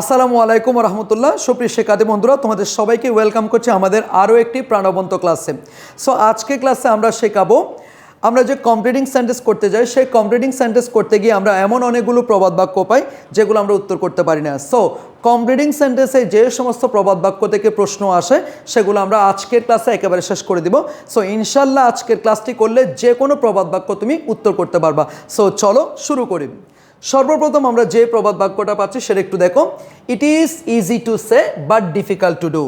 আসসালামু আলাইকুম রহমতুল্লাহ। সুপ্রিয় শেখাতে বন্ধুরা, তোমাদের সবাইকে ওয়েলকাম করছি আমাদের আরও একটি প্রাণবন্ত ক্লাসে সো আজকে ক্লাসে আমরা শেখাবো, আমরা যে কম্পিটিং সেন্টেন্স করতে যাই, সেই কম্পিটিং সেন্টেন্স করতে গিয়ে আমরা এমন অনেকগুলো প্রবাদ বাক্য পাই, যেগুলো আমরা উত্তর করতে পারি না। সো কম্পিটিং সেন্টেন্সে যে সমস্ত প্রবাদ বাক্য থেকে প্রশ্ন আসে, সেগুলো আমরা আজকের ক্লাসে একেবারে শেষ করে দিব। সো ইনশাল্লাহ আজকের ক্লাসটি করলে যে কোনো প্রবাদ বাক্য তুমি উত্তর করতে পারবা। সো চলো শুরু করি। সর্বপ্রথম আমরা যে প্রবাদ বাক্যটা পাচ্ছি সেটা একটু দেখো। It is easy to say but difficult to do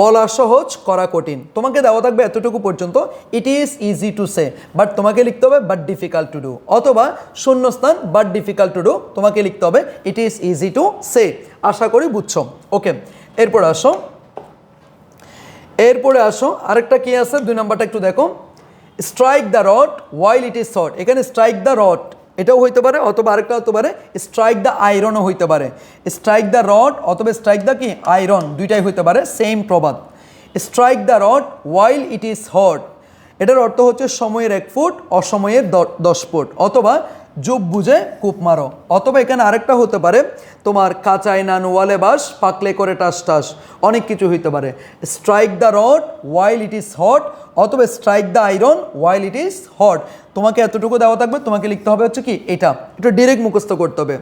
বলা সহজ, করা কঠিন। তোমাকে দেওয়া থাকবে এতটুকু পর্যন্ত। It is easy to say but তোমাকে লিখতে হবে বাট ডিফিকাল্ট টু ডু অথবা শূন্যস্থান বাট ডিফিকাল্ট টু ডু তোমাকে লিখতে হবে it is easy to say আশা করি বুঝছ। ওকে এরপর আসো। এরপরে আসো। আরেকটা কি আছে? দুই নাম্বারটা একটু দেখো। Strike the rod while it is short এখানে স্ট্রাইক দ্য রড এটাও হইতে পারে অথবা আরেকটা হতে পারে স্ট্রাইক দ্য আয়রনও হইতে পারে। স্ট্রাইক দ্য রড অথবা স্ট্রাইক দ্য কি? আয়রন দুইটাই হইতে পারে সেম প্রবাদ। Strike the rod while it is hot এটার অর্থ হচ্ছে সময়ের এক ফুট, অসময়ের দশ ফুট। অথবা যুগ বুঝে কূপ মারো। অথবা এখানে আরেকটা হতে পারে, তোমার কাঁচাই নান ওয়ালে বাস, পাকলে করে টাস টাস। অনেক কিছু হইতে পারে। Strike the rod while it is hot অথবা strike the iron while it is hot তোমাকে এতটুকু দেওয়া থাকবে, তোমাকে লিখতে হবে হচ্ছে কি, এটা। এটা ডিরেক্ট মুখস্থ করতে হবে।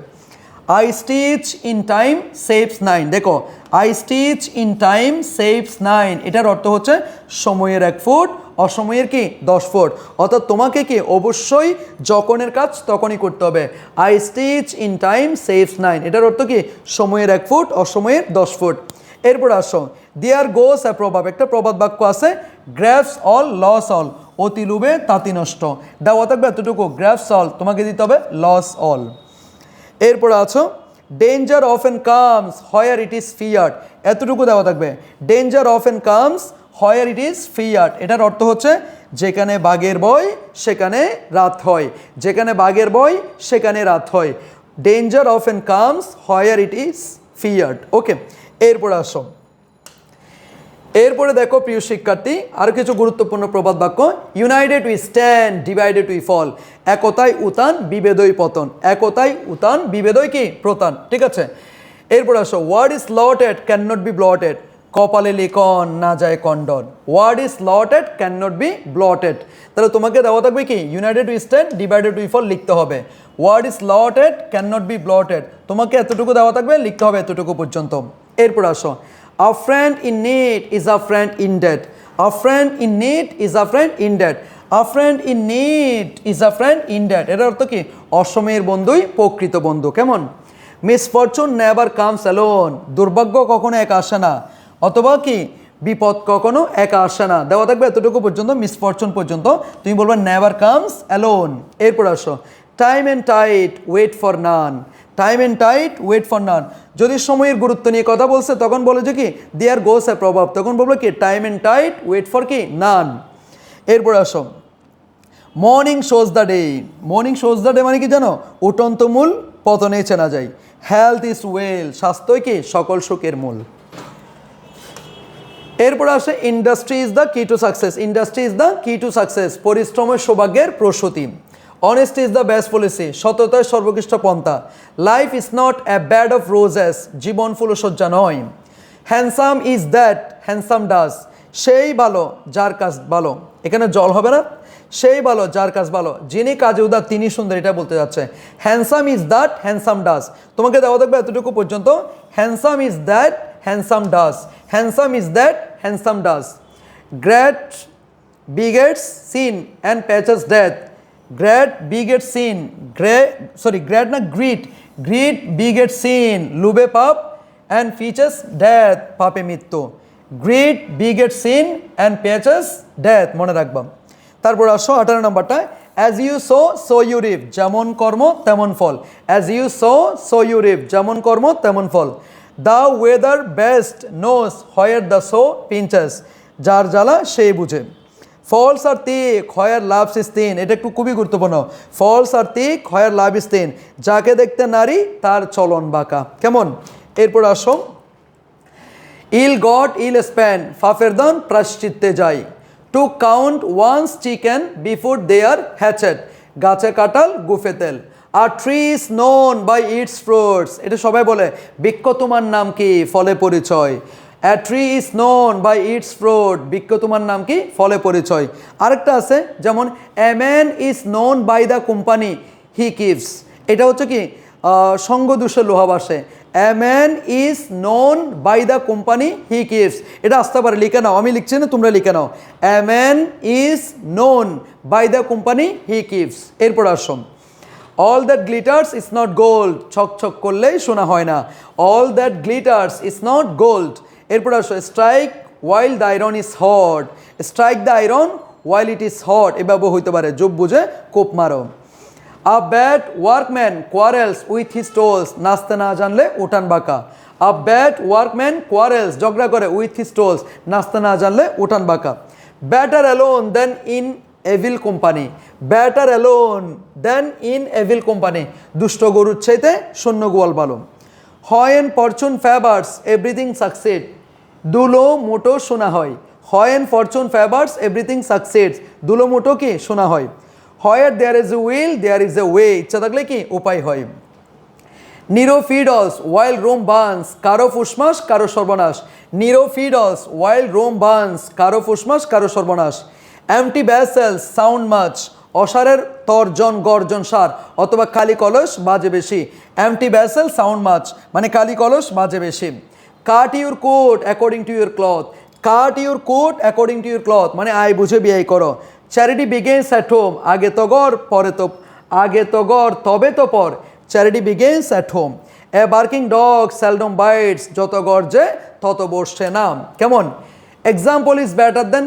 A stitch in time saves nine দেখো a stitch in time saves nine এটার অর্থ হচ্ছে সময়ের এক ফুট, অসময়ের কি? দশ ফুট। অর্থাৎ তোমাকে কি? অবশ্যই যখনের কাজ তখনই করতে হবে। A stitch in time saves nine এটার অর্থ কি? সময়ের এক ফুট, অসময়ের দশ ফুট। এরপর আসো। দেয়ার গোস এ প্রভাব একটা প্রবাদ বাক্য আছে গ্র্যাপস অল লস অল অতি লুবে তাঁতি নষ্ট। দেওয়া থাকবে এতটুকু গ্র্যাপস অল তোমাকে দিতে হবে লস অল এরপর আছো danger of an comes where it is feared এতটুকু দেওয়া থাকবে। Danger of an comes where it is feared এটার অর্থ হচ্ছে, যেখানে বাঘের বই, সেখানে রাত হয়। যেখানে বাঘের বই, সেখানে রাত হয়। Danger of an comes where it is feared okay এরপর আসো। এরপরে দেখো, প্রিয় শিক্ষার্থী আরও কিছু গুরুত্বপূর্ণ প্রবাদ বাক্য। United we stand divided we fall একতাই উতান বিভেদই পতন। একতাই উতান বিভেদই কি? প্রতান। ঠিক আছে? এরপর আসো what is lotted can not be blotted কপালে লিখন, না যায় condone what is lotted can not be blotted তাহলে তোমাকে দেওয়া থাকবে কি? United we stand divided we fall লিখতে হবে। What is lotted can not be blotted তোমাকে এতটুকু দেওয়া থাকবে, লিখতে হবে এতটুকু পর্যন্ত। এরপর আসো A friend in need is a friend in debt. A friend in need is a friend in debt. A friend in need is a friend in debt. এর অর্থ কি? অসময়ের বন্ধুই প্রকৃত বন্ধু। কেমন? মিসফরচুন নেভার কামস অ্যালোন দুর্ভাগ্য কখনো একা আসে না। অথবা কি? বিপদ কখনো একা আসে না। দেওয়া থাকবে এতটুকু পর্যন্ত মিসফরচুন পর্যন্ত। তুমি বলবে নেভার কামস অ্যালোন এরপর আসো। Time and tide wait for none time and tide wait for none যদি সময়ের গুরুত্ব নিয়ে কথা বলছে, তখন বলে যে কি? দেয়ার গোস এ প্রভাব তখন বলব কি? Time and tide wait for কি? নান এরপর আসো। Morning shows the day morning shows the day মানে কি জানো? উটন্ত মূল পতনে চেনা যায়। হেলথ ইজ ওয়েল স্বাস্থ্যই কি? সকল সুখের মূল। এরপর আসে industry is the key to success industry is the key to success পরিশ্রমের সৌভাগ্যের প্রসূতি। Honesty is the best policy সততাই সর্বকৃষ্ট পন্থা। Life is not a bed of roses জীবন ফুলসজ্জা নয়। Handsome is that handsome does সেই ভালো, যার কাজ ভালো। এখানে জল হবে না। সেই ভালো, যার কাজ ভালো। যিনি কাজে উদার, তিনি সুন্দর, এটা বলতে যাচ্ছে। Handsome is that handsome does তোমাকে দেওয়া থাকবে এতটুকু পর্যন্ত। Handsome is that handsome does handsome is that handsome does greed begets sin and patches death. Great begets sin. Great, sorry, great না greed. Greed begets sin. লুবে পাপ and features death. পাপে মৃত্যু. Greed begets sin and patches death. মনে রাখবা তারপর আসো আঠারো নম্বরটা as you sow so you reap যেমন কর্ম তেমন ফল as you sow so you reap যেমন কর্ম তেমন ফল the wearer best knows where the shoe pinches যার জ্বালা সেই বুঝে ফলস আর তিক হয়ার লাভ সিস্তিন এটা একটু খুবই গুরুত্বপূর্ণ। ফলস আর তিক হয়ার লাভ ইস্তিন যাকে দেখতে নারী, তার চলন বাঁকা। কেমন? এরপর আসো। ইল গড ইল স্প্যান ফাফেরদন প্রাশ্চিত্তে যাই to count one's chicken before they are hatched গাছে কাটাল গুফে তেল। আর tree is known by its fruits এটা সবাই বলে। বৃক্ষ তোমার নাম কি? ফলে পরিচয়। A tree is known by its fruit বৃক্ষ তোমার নাম কি? ফলে পরিচয়। আরেকটা আছে, যেমন a man is known by the company he keeps এটা হচ্ছে কি? সঙ্গদোষে লোহাবাসে a man is known by the company he keeps এটা আসতে পারে, লিখে নাও। আমি লিখছি না, তোমরা লিখে নাও। A man is known by the company he keeps এরপর Assam all that glitters is not gold ছক ছক করলেই শোনা হয় না। All that glitters is not gold এরপর আসো strike while the iron is hot strike the iron while it is hot এভাবে হইতে পারে, যোগ বুঝে কোপ মারো। A bad workman quarrels with his tools নাচতে না জানলে উঠান বাঁকা। আ ব্যাড ওয়ার্কম্যান কোয়ারেলস ঝগড়া করে উইথ হিজ টোলস নাচতে না জানলে উঠান বাঁকা। Better alone than in evil company better alone than in evil company দুষ্ট গরুর চাইতে শূন্য গোয়াল ভালো। হয় an fortune favours everything succeed দুলো মোটো শোনা হয়। হয় an fortune favours everything success দুলো মোটো কি? শোনা হয়। হয় there is a will there is a way ইচ্ছা থাকলে কি? উপায় হয়। Nero fiddles while Rome burns কারও ফুসমাস কারও সর্বনাশ। Nero fiddles while Rome burns কারও ফুসমাস কারও সর্বনাশ। এমটি ব্যাসেলস সাউন্ড মাছ অসারের তর্জন, গর্জন সার। অথবা কালি কলস, বাজে বেশি। এমটি ব্যাসেল সাউন্ড মাছ মানে কালি কলস, বাজে বেশি। Cut your coat according to your cloth. Cut your coat according to your cloth মানে আয় বুঝে বিয়ে করো। চ্যারিটি বিগেন্স অ্যাট হোম আগে তো গড় পরে তো আগে তো গড় তবে তো পর। Charity begins at home a barking dog seldom bites যত গর্জে তত বসছে নাম। কেমন? Example is better than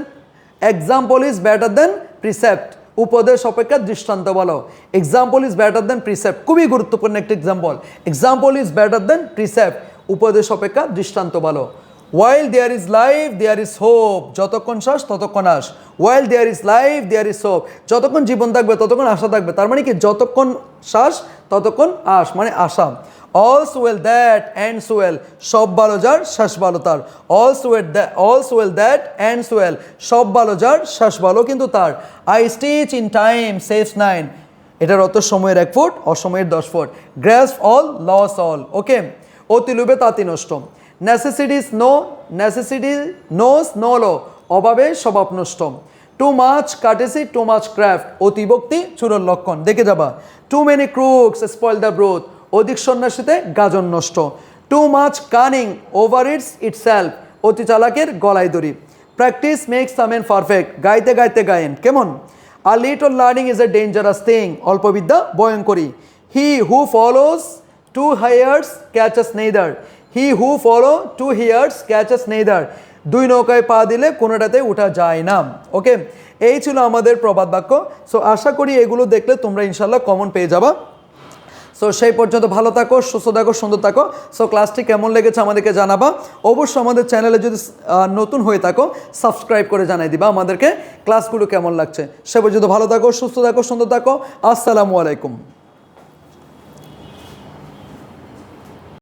example is better than precept উপদেশ অপেক্ষা দৃষ্টান্ত বলো। Example is better than precept খুবই গুরুত্বপূর্ণ একটা example example is better than precept উপদেশ অপেক্ষা দৃষ্টান্ত বলো while there is life there is hope যতক্ষণ শ্বাস, ততক্ষণ আস। While there is life there is hope যতক্ষণ জীবন থাকবে, ততক্ষণ আশা থাকবে। তার মানে কি? যতক্ষণ শ্বাস, ততক্ষণ আস। মানে আশা। All's well that ants well সব ভালো যার শ্বাস ভালো তার। All's well all's well that ants well সব ভালো যার শ্বাস ভালো কিন্তু তার। A stitch in time saves nine এটার অত সময়ের এক ফুট, অসময়ের দশ foot. Grasp all lose all okay অতি লোভে তাঁতি নষ্ট। Necessities no necessity knows no law অভাবে স্বভাব নষ্ট। Too much courtesy too much craft অতিভক্তি চূড়র লক্ষণ। দেখে যাবা। Too many crooks spoil the broth অধিক সন্ন্যাসীতে গাজন নষ্ট। Too much cunning overreaches itself অতি চালাকের গলায় দড়ি। প্র্যাকটিস মেক্স সামেন পারফেক্ট গাইতে গাইতে গায়েন। কেমন? আর little learning is a dangerous thing অল্পবিদ্যা ভয়ঙ্করী। He who follows two hares catches neither he who follow two hares catches neither দুই নৌকায় পা দিলে কোনোটাতে উঠা যায় না। ওকে এই ছিল আমাদের প্রবাদ বাক্য। সো আশা করি এগুলো দেখলে তোমরা ইনশাল্লাহ কমন পেয়ে যাবা। সো সেই পর্যন্ত ভালো থাকো, সুস্থ থাকো, সুন্দর থাকো। সো ক্লাসটি কেমন লেগেছে আমাদেরকে জানাবা। অবশ্যই আমাদের চ্যানেলে যদি নতুন হয়ে থাকো সাবস্ক্রাইব করে জানাই দিবা আমাদেরকে। ক্লাসগুলো কেমন লাগছে? সে পর্যন্ত ভালো থাকো, সুস্থ থাকো, সুন্দর থাকো। আসসালামু আলাইকুম।